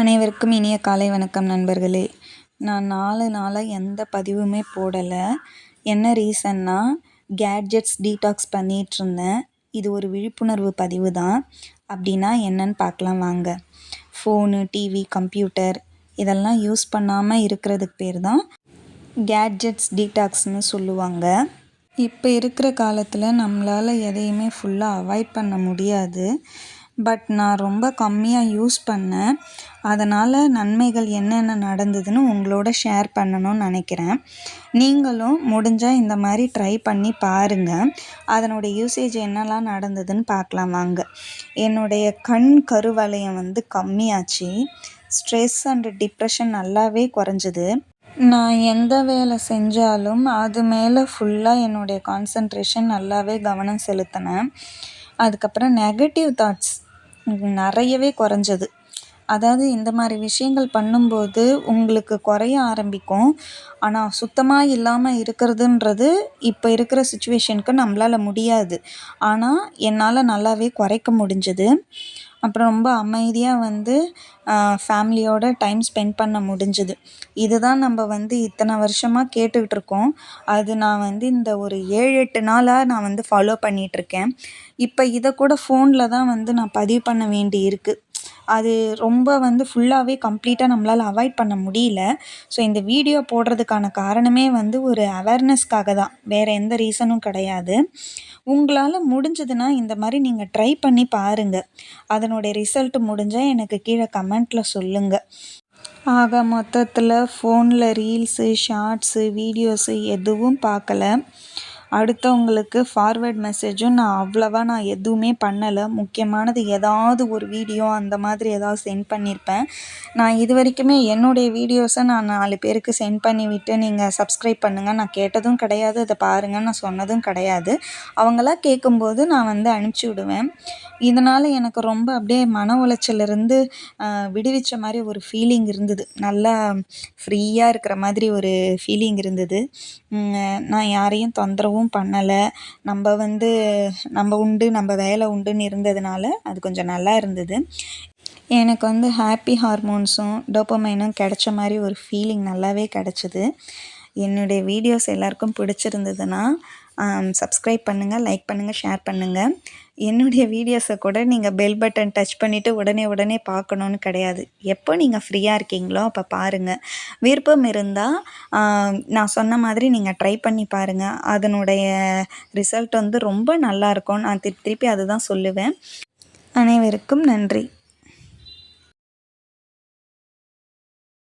அனைவருக்கும் இனிய காலை வணக்கம் நண்பர்களே. நான் நாலு நாளாக எந்த பதிவுமே போடலை. என்ன ரீசன்னா கேட்ஜெட்ஸ் டீடாக்ஸ் பண்ணிகிட்ருந்தேன் இது ஒரு விழிப்புணர்வு பதிவு தான். அப்படின்னா என்னன்னு பார்க்கலாம் வாங்க. ஃபோனு டிவி கம்ப்யூட்டர் இதெல்லாம் யூஸ் பண்ணாமல் இருக்கிறதுக்கு பேர் தான் கேட்ஜெட்ஸ் டீடாக்ஸ்னு சொல்லுவாங்க. இப்போ இருக்கிற காலத்தில் நம்மளால் எதையுமே ஃபுல்லாக அவாய்ட் பண்ண முடியாது. பட் நான் ரொம்ப கம்மியாக யூஸ் பண்ணேன். அதனால் நன்மைகள் என்னென்ன நடந்ததுன்னு உங்களோட ஷேர் பண்ணணும்னு நினைக்கிறேன். நீங்களும் முடிஞ்சால் இந்த மாதிரி ட்ரை பண்ணி பாருங்கள் அதனுடைய யூசேஜ் என்னெல்லாம் நடந்ததுன்னு பார்க்கலாம் வாங்க. என்னுடைய கண் கருவளையம் வந்து கம்மியாச்சு. ஸ்ட்ரெஸ் அண்டு டிப்ரெஷன் நல்லாவே குறைஞ்சிது. நான் எந்த வேலை செஞ்சாலும் அது மேலே ஃபுல்லாக என்னுடைய கான்சன்ட்ரேஷன் நல்லாவே கவனம் செலுத்தினேன். அதுக்கப்புறம் நெகட்டிவ் தாட்ஸ் நிறையவே குறைஞ்சது. அதாவது இந்த மாதிரி விஷயங்கள் பண்ணும்போது உங்களுக்கு குறைய ஆரம்பிக்கும். ஆனால் சுத்தமாக இல்லாமல் இருக்கிறதுன்றது இப்போ இருக்கிற சுச்சுவேஷனுக்கு நம்மளால் முடியாது. ஆனால் என்னால் நல்லாவே குறைக்க முடிஞ்சது. அப்புறம் ரொம்ப அமைதியாக வந்து ஃபேமிலியோட டைம் ஸ்பெண்ட் பண்ண முடிஞ்சுது. இதுதான் நம்ம வந்து இத்தனை வருஷமாக கேட்டுக்கிட்டு இருக்கோம் அது நான் வந்து இந்த ஒரு ஏழு எட்டு நாளாக நான் வந்து ஃபாலோ பண்ணிகிட்ருக்கேன் இப்போ இதை கூட ஃபோனில் தான் வந்து நான் பதிவு பண்ண வேண்டி இருக்குது அது ரொம்ப வந்து ஃபுல்லாகவே கம்ப்ளீட்டாக நம்மளால் அவாய்ட் பண்ண முடியல. ஸோ இந்த வீடியோ போடுறதுக்கான காரணமே வந்து ஒரு அவேர்னஸ்க்காக தான். வேறு எந்த ரீசனும் கிடையாது. உங்களால் முடிஞ்சதுன்னா இந்த மாதிரி நீங்கள் ட்ரை பண்ணி பாருங்கள் அதனுடைய ரிசல்ட் முடிஞ்சால் எனக்கு கீழே கமெண்ட்டில் சொல்லுங்கள் ஆக மொத்தத்தில் ஃபோனில் ரீல்ஸு ஷார்ட்ஸு வீடியோஸு எதுவும் பார்க்கல. அடுத்தவங்களுக்கு ஃபார்வேர்ட் மெசேஜும் நான் அவ்வளவா நான் எதுவுமே பண்ணலை. முக்கியமானது ஏதாவது ஒரு வீடியோ அந்த மாதிரி ஏதாவது சென்ட் பண்ணியிருப்பேன் நான் இது வரைக்குமே என்னுடைய வீடியோஸை நான் நாலு பேருக்கு சென்ட் பண்ணி விட்டு நீங்கள் சப்ஸ்கிரைப் பண்ணுங்கள் நான் கேட்டதும் கிடையாது அதை பாருங்கள் நான் சொன்னதும் கிடையாது. அவங்களா கேட்கும்போது நான் வந்து அனுப்பிச்சி விடுவேன். இதனால் எனக்கு ரொம்ப அப்படியே மன உளைச்சலிருந்து விடுவிச்ச மாதிரி ஒரு ஃபீலிங் இருந்தது. நல்லா ஃப்ரீயாக இருக்கிற மாதிரி ஒரு ஃபீலிங் இருந்தது. நான் யாரையும் தொந்தரவும் பண்ணலை. நம்ம வந்து நம்ம உண்டு நம்ம வேலை உண்டுன்னு இருந்ததுனால அது கொஞ்சம் நல்லா இருந்தது. எனக்கு வந்து ஹாப்பி ஹார்மோன்ஸும் டோப்பமைனும் கிடைச்ச மாதிரி ஒரு ஃபீலிங் நல்லாவே கிடச்சிது. என்னுடைய வீடியோஸ் எல்லாருக்கும் பிடிச்சிருந்ததுன்னா சப்ஸ்கிரைப் பண்ணுங்கள் லைக் பண்ணுங்கள் ஷேர் பண்ணுங்கள் என்னுடைய வீடியோஸை கூட நீங்கள் பெல் பட்டன் டச் பண்ணிவிட்டு உடனே உடனே பார்க்கணுன்னு கிடையாது. எப்போ நீங்கள் ஃப்ரீயாக இருக்கீங்களோ அப்போ பாருங்கள் விருப்பம் இருந்தால் நான் சொன்ன மாதிரி நீங்கள் ட்ரை பண்ணி பாருங்கள் அதனுடைய ரிசல்ட் வந்து ரொம்ப நல்லாயிருக்கும் நான் திருப்பி திருப்பி அதுதான் சொல்லுவேன். அனைவருக்கும் நன்றி.